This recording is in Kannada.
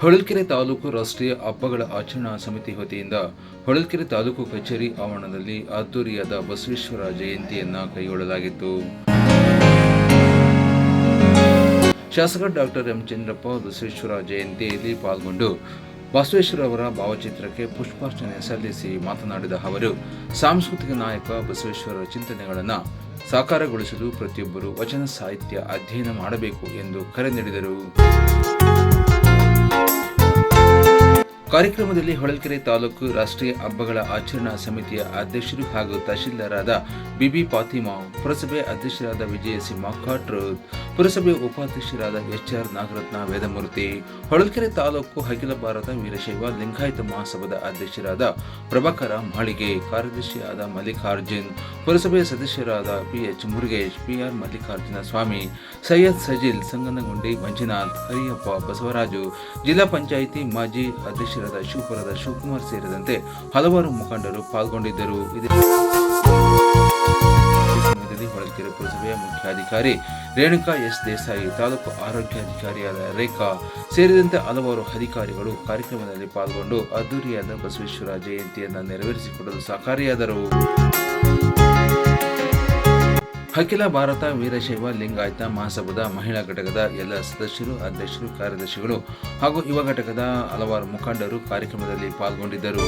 ಹೊಳಲ್ಕೆರೆ ತಾಲೂಕು ರಾಷ್ಟ್ರೀಯ ಹಬ್ಬಗಳ ಆಚರಣಾ ಸಮಿತಿ ವತಿಯಿಂದ ಹೊಳಲ್ಕೆರೆ ತಾಲೂಕು ಕಚೇರಿ ಆವರಣದಲ್ಲಿ ಅದ್ದೂರಿಯಾದ ಬಸವೇಶ್ವರ ಜಯಂತಿಯನ್ನು ಕೈಗೊಳ್ಳಲಾಗಿತ್ತು. ಶಾಸಕ ಡಾಕ್ಟರ್ ಎಂ ಚಂದ್ರಪ್ಪ ಬಸವೇಶ್ವರ ಜಯಂತಿಯಲ್ಲಿ ಪಾಲ್ಗೊಂಡು ಬಸವೇಶ್ವರ ಅವರ ಭಾವಚಿತ್ರಕ್ಕೆ ಪುಷ್ಪಾರ್ಚನೆ ಸಲ್ಲಿಸಿ ಮಾತನಾಡಿದ ಅವರು, ಸಾಂಸ್ಕೃತಿಕ ನಾಯಕ ಬಸವೇಶ್ವರ ಚಿಂತನೆಗಳನ್ನು ಸಾಕಾರಗೊಳಿಸಲು ಪ್ರತಿಯೊಬ್ಬರು ವಚನ ಸಾಹಿತ್ಯ ಅಧ್ಯಯನ ಮಾಡಬೇಕು ಎಂದು ಕರೆ ನೀಡಿದರು. ಕಾರ್ಯಕ್ರಮದಲ್ಲಿ ಹೊಳಲ್ಕೆರೆ ತಾಲೂಕು ರಾಷ್ಟ್ರೀಯ ಹಬ್ಬಗಳ ಆಚರಣಾ ಸಮಿತಿಯ ಅಧ್ಯಕ್ಷರು ಹಾಗೂ ತಹಶೀಲ್ದಾರಾದ ಬಿಬಿ ಫಾತಿಮಾ, ಪುರಸಭೆ ಅಧ್ಯಕ್ಷರಾದ ವಿಜಯ ಸಿಂಹ ಪುರಸಭೆ ಉಪಾಧ್ಯಕ್ಷರಾದ ಎಚ್ಆರ್ ನಾಗರತ್ನ ವೇದಮೂರ್ತಿ, ಹೊಳಲ್ಕೆರೆ ತಾಲೂಕು ಅಖಿಲ ಭಾರತ ವೀರಶೈವ ಲಿಂಗಾಯತ ಮಹಾಸಭಾದ ಅಧ್ಯಕ್ಷರಾದ ಪ್ರಭಾಕರ ಮಾಳಿಗೆ ಕಾರ್ಯದರ್ಶಿಯಾದ ಮಲ್ಲಿಕಾರ್ಜುನ್ ಪುರಸಭೆಯ ಸದಸ್ಯರಾದ ಪಿಎಚ್ ಮುರುಗೇಶ್, ಪಿಆರ್ ಮಲ್ಲಿಕಾರ್ಜುನ ಸ್ವಾಮಿ, ಸೈಯದ್ ಸಜಿಲ್ ಸಂಗನಗುಂಡಿ ಮಂಜುನಾಥ್ ಹರಿಯಪ್ಪ ಬಸವರಾಜು, ಜಿಲ್ಲಾ ಪಂಚಾಯಿತಿ ಮಾಜಿ ಅಧ್ಯಕ್ಷರಾದ ಶಿವಪುರದ ಶಿವಕುಮಾರ್ ಸೇರಿದಂತೆ ಹಲವಾರು ಮುಖಂಡರು ಪಾಲ್ಗೊಂಡಿದ್ದರು. ಹೊಳಲ್ಕೆರೆ ಪುರಸಭೆಯ ಮುಖ್ಯಾಧಿಕಾರಿ ರೇಣುಕಾ ಎಸ್ ದೇಸಾಯಿ, ತಾಲೂಕು ಆರೋಗ್ಯಾಧಿಕಾರಿಯಾದ ರೇಖಾ ಸೇರಿದಂತೆ ಹಲವಾರು ಅಧಿಕಾರಿಗಳು ಕಾರ್ಯಕ್ರಮದಲ್ಲಿ ಪಾಲ್ಗೊಂಡು ಅದ್ದೂರಿಯಾದ ಬಸವೇಶ್ವರ ಜಯಂತಿಯನ್ನು ನೆರವೇರಿಸಿಕೊಡಲು ಸಹಕಾರಿಯಾದರು. ಅಖಿಲ ಭಾರತ ವೀರಶೈವ ಲಿಂಗಾಯತ ಮಹಾಸಭಾದ ಮಹಿಳಾ ಘಟಕದ ಎಲ್ಲ ಸದಸ್ಯರು, ಅಧ್ಯಕ್ಷರು, ಕಾರ್ಯದರ್ಶಿಗಳು ಹಾಗೂ ಯುವ ಘಟಕದ ಹಲವಾರು ಮುಖಂಡರು ಕಾರ್ಯಕ್ರಮದಲ್ಲಿ ಪಾಲ್ಗೊಂಡಿದ್ದರು.